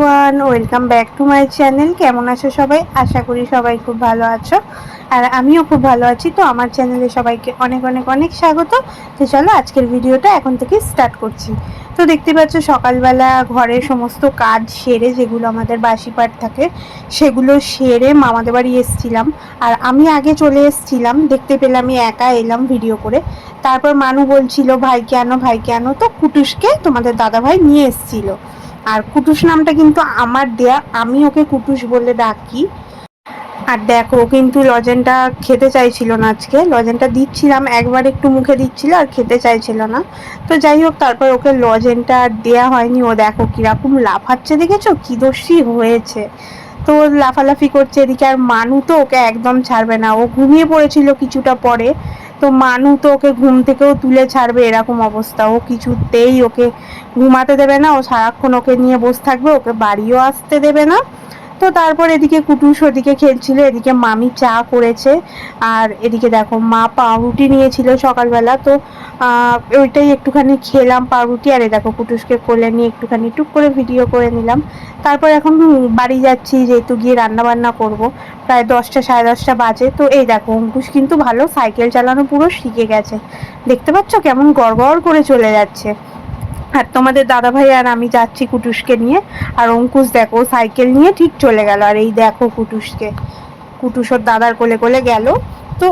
Everyone welcome back to my channel কেমন আছো সবাই? আশা করি সবাই খুব ভালো আছো। আর আমিও খুব ভালো আছি। তো আমার চ্যানেলে সবাইকে অনেক অনেক অনেক স্বাগত। তো চলো আজকের ভিডিওটা এখন থেকে স্টার্ট করছি। তো দেখতে পাচ্ছ, সকালবেলা ঘরের সমস্ত কাজ সেরে যেগুলো আমাদের বাসি পাট থাকে, সেগুলো সেরে মামাদের বাড়ি এসছিলাম। আর আমি আগে চলে এসছিলাম, দেখতে পেলে আমি একা এলাম ভিডিও করে। তারপর মানু বলছিল ভাই কেন ভাইকে আনো। তো কুটুসকে তোমাদের দাদা ভাই নিয়ে এসছিল। আর কুটুস নামটা কিন্তু আমার দেয়া, আমি ওকে কুটুস বলে ডাকি। আর দেখো কিন্তু লজেনটা খেতে চাইছিল না আজকে। লজেনটা দিচ্ছিলাম, একবার একটু মুখে দিচ্ছিল আর খেতে চাইছিল না। তো যাই হোক, তারপর ওকে লজেনটা দেওয়া হয়নি। ও দেখো কীরকম লাফাচ্ছে, দেখেছ? কি দোষী হয়েছে। তো লাফালাফি করছে এদিকে। আর মানু তো ওকে একদম ছাড়বে না। ও ঘুমিয়ে পড়েছিল কিছুটা পরে। তো মানু তো ওকে ঘুম থেকেও তুলে ছাড়বে, এরকম অবস্থা। ও কিছুতেই ওকে ঘুমাতে দেবে না, ও সারাক্ষণ ওকে নিয়ে বসে থাকবে, ওকে বাড়িও আসতে দেবে না। তো তারপর এদিকে কুটুস ওদিকে খেলছিল, এদিকে মামি চা করেছে। আর এদিকে দেখো, মা পাউরুটি নিয়েছিল সকালবেলা, তো ওইটাই একটুখানি খেলাম পাউরুটি। আর এই দেখো, কুটুসকে কোলে নিয়ে একটুখানি টুক করে ভিডিও করে নিলাম। তারপর এখন বাড়ি যাচ্ছি, যেহেতু গিয়ে রান্না বান্না করব। প্রায় দশটা, সাড়ে দশটা বাজে। তো এই দেখো, অঙ্কুশ কিন্তু ভালো সাইকেল চালানো পুরো শিখে গেছে। দেখতে পাচ্ছ কেমন গড়গড় করে চলে যাচ্ছে। আর তোমাদের দাদা ভাই আর আমি যাচ্ছি কুটুসকে নিয়ে। আর অঙ্কুশ দেখো সাইকেল নিয়ে ঠিক চলে গেল। আর এই দেখো কুটুসকে। কুটুস ওর দাদার কোলে কোলে গেল। তো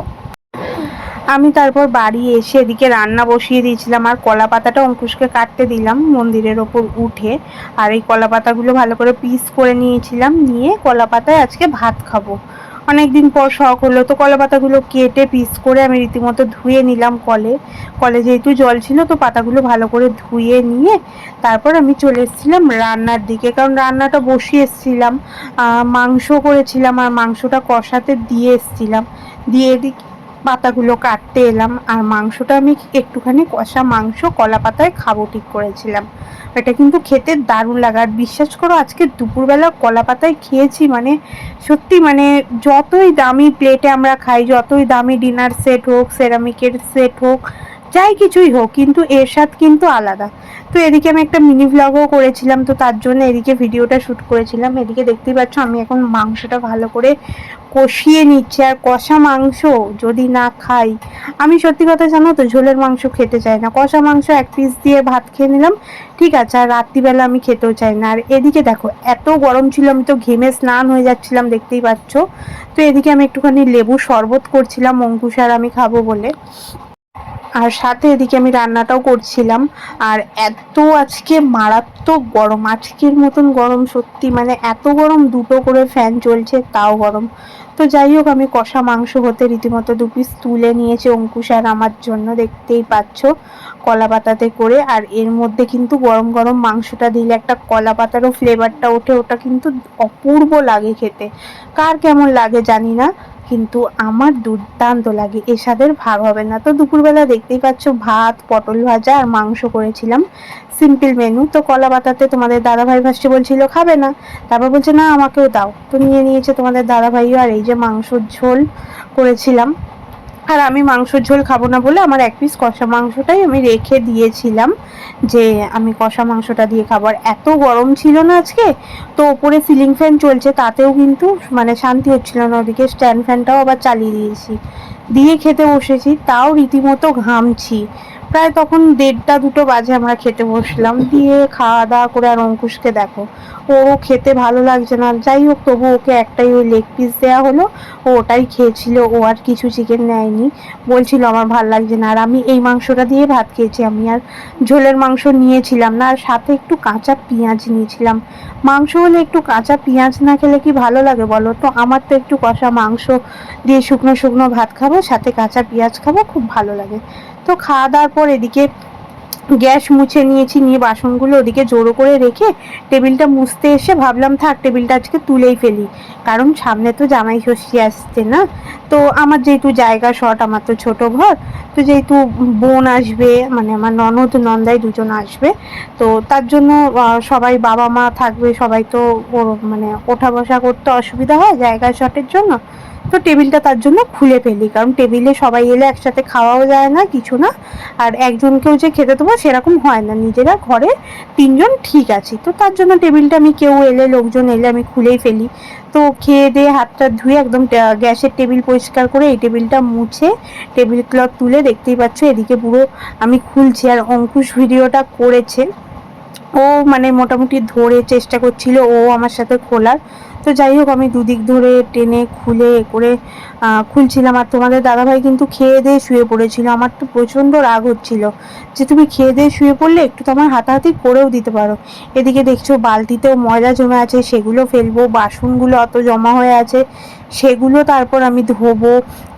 আমি তারপর বাড়ি এসে এদিকে রান্না বসিয়ে দিয়েছিলাম। আর কলা পাতাটা অঙ্কুশকে কাটতে দিলাম মন্দিরের ওপর উঠে। আর এই কলা পাতাগুলো ভালো করে পিস করে নিয়েছিলাম। নিয়ে কলা পাতায় আজকে ভাত খাব। অনেক দিন পর শখ হলো, তো কলা পাতাগুলো কেটে পিস করে আমি রীতিমতো ধুয়ে নিলাম কলে। কলে যেহেতু জল ছিল, তো পাতাগুলো ভালো করে ধুয়ে নিয়ে তারপর আমি চলে এসেছিলাম রান্নার দিকে। কারণ রান্নাটা বসিয়ে এসেছিলাম মাংস করেছিলাম আর মাংসটা কষাতে দিয়ে এসেছিলাম। দিয়ে পাতাগুলো কাটতে এলাম, আর মাংসটা আমি একটুখানি কষা মাংস, কলা পাতায় খাব ঠিক করেছিলাম। এটা কিন্তু খেতে দারুণ লাগে। আর বিশ্বাস করো, আজকে দুপুরবেলা কলা পাতায় খেয়েছি মানে সত্যি মানে যতই দামি প্লেটে আমরা খাই, যতই দামি ডিনার সেট হোক সেরামিকের সেট হোক যাই কিছুই হোক, কিন্তু এর স্বাদ কিন্তু আলাদা। তো এদিকে আমি একটা মিনি ব্লগও করেছিলাম, তো তার জন্য এদিকে ভিডিওটা শ্যুট করেছিলাম। এদিকে দেখতেই পাচ্ছ আমি এখন মাংসটা ভালো করে কষিয়ে নিচ্ছি। আর কষা মাংস যদি না খাই, আমি সত্যি কথা জানো তো, ঝোলের মাংস খেতে চাই না। কষা মাংস এক পিস দিয়ে ভাত খেয়ে নিলাম, ঠিক আছে? আর রাত্রিবেলা আমি খেতেও চাই না। আর এদিকে দেখো, এত গরম ছিল, আমি তো ঘেমে স্নান হয়ে যাচ্ছিলাম, দেখতেই পাচ্ছ। তো এদিকে আমি একটুখানি লেবু শরবত করছিলাম, অঙ্কুশ আর আমি খাব বলে। আর সাথে এদিকে আমি রান্নাটাও করছিলাম। আর এত আজকে মারাত্মক গরম, আজকের মতন গরম সত্যি মানে এত গরম দুটো করে ফ্যান চলছে, তাও গরম। তো যাই হোক, আমি কষা মাংস হতে রীতিমতো দু পিস তুলে নিয়েছে অঙ্কুশ আর আমার জন্য, দেখতেই পাচ্ছ, কলা পাতাতে করে। আর এর মধ্যে কিন্তু গরম গরম মাংসটা দিলে একটা কলা পাতারও ফ্লেভারটা ওঠে, ওটা কিন্তু অপূর্ব লাগে খেতে। কার কেমন লাগে জানি না কিন্তু আমার দুর্দান্ত লাগে। এ স্বাদের ভাগ হবে না। তো দুপুরবেলা দেখতেই পাচ্ছ ভাত, পটল ভাজা আর মাংস করেছিলাম। সিম্পল মেনু তো কলা পাতাতে তোমাদের দাদাভাই ভাসছে বলছিল, খাবে না। তারপর বলছে, না, আমাকেও দাও। তো নিয়ে নিয়েছে তোমাদের দাদাভাইও। আর এই যে মাংসর ঝোল করেছিলাম। আর আমি মাংসর ঝোল খাব না বলে আমার এক পিস কষা মাংসটাই আমি রেখে দিয়েছিলাম যে আমি কষা মাংসটা দিয়ে খাবার এত গরম ছিল না আজকে, তো ওপরে সিলিং ফ্যান চলছে, তাতেও কিন্তু মানে শান্তি হচ্ছিল না। ওদিকে স্ট্যান্ড ফ্যানটাও আবার চালিয়ে দিয়েছি। দিয়ে খেতে বসেছি, তাও রীতিমতো ঘামছি। প্রায় তখন দেড়টা দুটো বাজে আমরা খেতে বসলাম। দিয়ে খাওয়া দাওয়া করে আর অঙ্কুশকে দেখো। ও খেতে ভালো লাগছে না। যাই হোক, তবু ওকে একটাই ওই লেগ পিস দেওয়া হলো। ও ওটাই খেয়েছিল। ও আর কিছু চিকেন নেয়নি। বলছিল, আমার ভালো লাগছে না। আর আমি এই মাংসটা দিয়ে ভাত খেয়েছি। আমি আর ঝোলের মাংস নিয়েছিলাম না। আর সাথে একটু কাঁচা পেঁয়াজ নিয়েছিলাম। মাংস হলে একটু কাঁচা পেঁয়াজ না খেলে কি ভালো লাগে বলো তো? আমার তো একটু কষা মাংস দিয়ে শুকনো শুকনো ভাত খাব, সাথে কাঁচা পেঁয়াজ খাব, খুব ভালো লাগে। তো খাওয়া দাওয়ার পর এদিকে গ্যাস মুছে নিয়েছি, নিয়ে বাসনগুলো ওদিকে জোরো করে রেখে টেবিলটা মুছতে এসে ভাবলাম, থাক, টেবিলটা আজকে তুলেই ফেলি। কারণ সামনে তো জামাই ষষ্ঠী আসছে না? তো আমার যেহেতু জায়গা শর্ট, আমার তো ছোট ঘর, তো যেহেতু বোন আসবে মানে আমার ননদ, নন্দাই দুজন আসবে, তো তার জন্য সবাই বাবা মা থাকবে, সবাই তো মানে ওঠা বসা করতে অসুবিধা হয় জায়গা শর্টের জন্য তো টেবিলটা তার জন্য খুলে ফেলি, কারণ টেবিলে সবাই এলে একসাথে খাওয়াও যায় না, কিছু না। আর একজনকেও যে খেতে দেবো সেরকম হয় না, নিজেরা ঘরে তিনজন ঠিক আছি। তো তার জন্য টেবিলটা আমি কেউ এলে, লোকজন এলে আমি খুলেই ফেলি। তো খেয়ে দিয়ে হাতটা ধুয়ে একদম গ্যাসের টেবিল পরিষ্কার করে এই টেবিলটা মুছে টেবিল ক্লথ তুলে দেখতেই পাচ্ছ এদিকে পুরো আমি খুলছি। আর অঙ্কুশ ভিডিওটা করেছে। ও মানে মোটামুটি ধরে চেষ্টা করছিল ও আমার সাথে খোলার। তো যাই হোক, আমি দুদিক ধরে টেনে খুলে করে খুলছিলাম। আর তোমাদের দাদাভাই কিন্তু খেয়ে দিয়ে শুয়ে পড়েছিল। আমার তো প্রচণ্ড রাগ হচ্ছিল যে তুমি খেয়ে দিয়ে শুয়ে পড়লে একটু তো আমার হাতাহাতি করেও দিতে পারো। এদিকে দেখছ, বালতিতেও ময়লা জমে আছে, সেগুলো ফেলব, বাসনগুলো অত জমা হয়ে আছে, সেগুলো তারপর আমি ধোবো,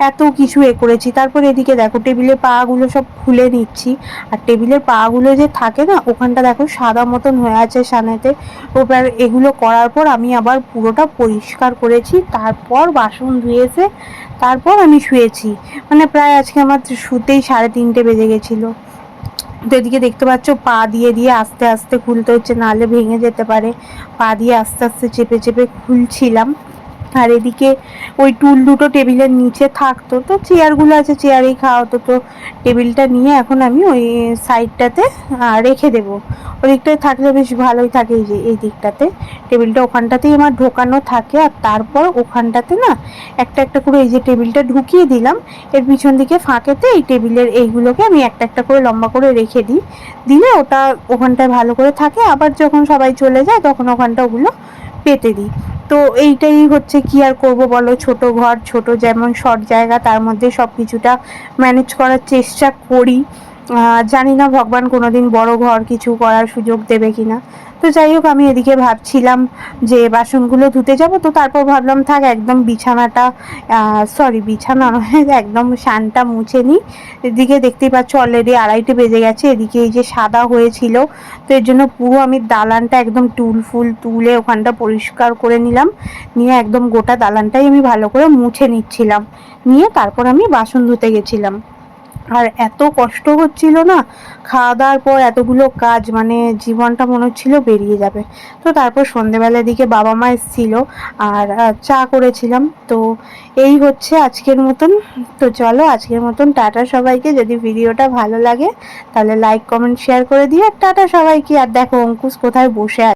এত কিছু এ করেছি। তারপর এদিকে দেখো টেবিলের পাগুলো সব খুলে নিচ্ছি। আর টেবিলের পাগুলো যে থাকে না, ওখানটা দেখো সাদা মতন হয়ে আছে সানেতে। ওবার এগুলো করার পর আমি আবার পুরোটা পরিষ্কার করেছি, তারপর বাসন ধুয়েছে, তারপর আমি শুয়েছি। মানে প্রায় আজকে আমার শুতেই সাড়ে তিনটে বেজে গেছিল। তো এদিকে দেখতে পাচ্ছ, পা দিয়ে দিয়ে আস্তে আস্তে খুলতে হচ্ছে, নাহলে ভেঙে যেতে পারে। পা দিয়ে আস্তে আস্তে চেপে চেপে খুলছিলাম। আর এদিকে ওই টুল দুটো টেবিলের নিচে থাকতো, তো চেয়ারগুলো আছে, চেয়ারেই খাওয়া হতো তো টেবিলটা নিয়ে এখন আমি ওই সাইডটাতে রেখে দেব। ওই দিকটায় থাকলে বেশ ভালোই থাকে এই যে, এই দিকটাতে। টেবিলটা ওখানটাতেই আমার ঢোকানো থাকে, আর তারপর ওখানটাতে না একটা একটা করে এই যে টেবিলটা ঢুকিয়ে দিলাম, এর পিছন দিকে ফাঁকেতে এই টেবিলের এইগুলোকে আমি একটা একটা করে লম্বা করে রেখে দিই। দিলে ওটা ওখানটায় ভালো করে থাকে, আবার যখন সবাই চলে যায়, তখন ওখানটা ওগুলো পেতে দিই। তো এইটাই হচ্ছে কি আর করব বলো? ছোট ঘর, ছোট যেমন শর্ট জায়গা, তার মধ্যে সব কিছুটা ম্যানেজ করার চেষ্টা করি। জানি না ভগবান কোনোদিন বড় ঘর কিছু করার সুযোগ দেবে কিনা। তো যাই হোক, আমি এদিকে ভাবছিলাম যে বাসনগুলো ধুতে যাব, তো তারপর ভাবলাম, থাক, একদম বিছানাটা সরি বিছানা নয়, একদম শানটা মুছে নিই এদিকে দেখতেই পাচ্ছ অলরেডি আড়াইটে বেজে গেছে, এদিকে এই যে সাদা হয়েছিল, তো এর জন্য পুরো আমি দালানটা একদম টুল ফুল তুলে ওখানটা পরিষ্কার করে নিলাম। নিয়ে একদম গোটা দালানটাই আমি ভালো করে মুছে নিচ্ছিলাম। নিয়ে তারপর আমি বাসন ধুতে গেছিলাম। আর এত কষ্ট হচ্ছিল না, খাওয়া দাওয়ার পর এতগুলো কাজ মানে জীবনটা মনে হচ্ছিল বেরিয়ে যাবে। তো তারপর সন্ধেবেলার দিকে বাবা মা এসেছিল আর চা করেছিলাম। তো এই হচ্ছে আজকের মতন। তো চলো আজকের মতন টাটা সবাইকে। যদি ভিডিওটা ভালো লাগে, তাহলে লাইক কমেন্ট শেয়ার করে দিও। আর টাটা সবাইকে। আর দেখো অঙ্কুশ কোথায় বসে আছে।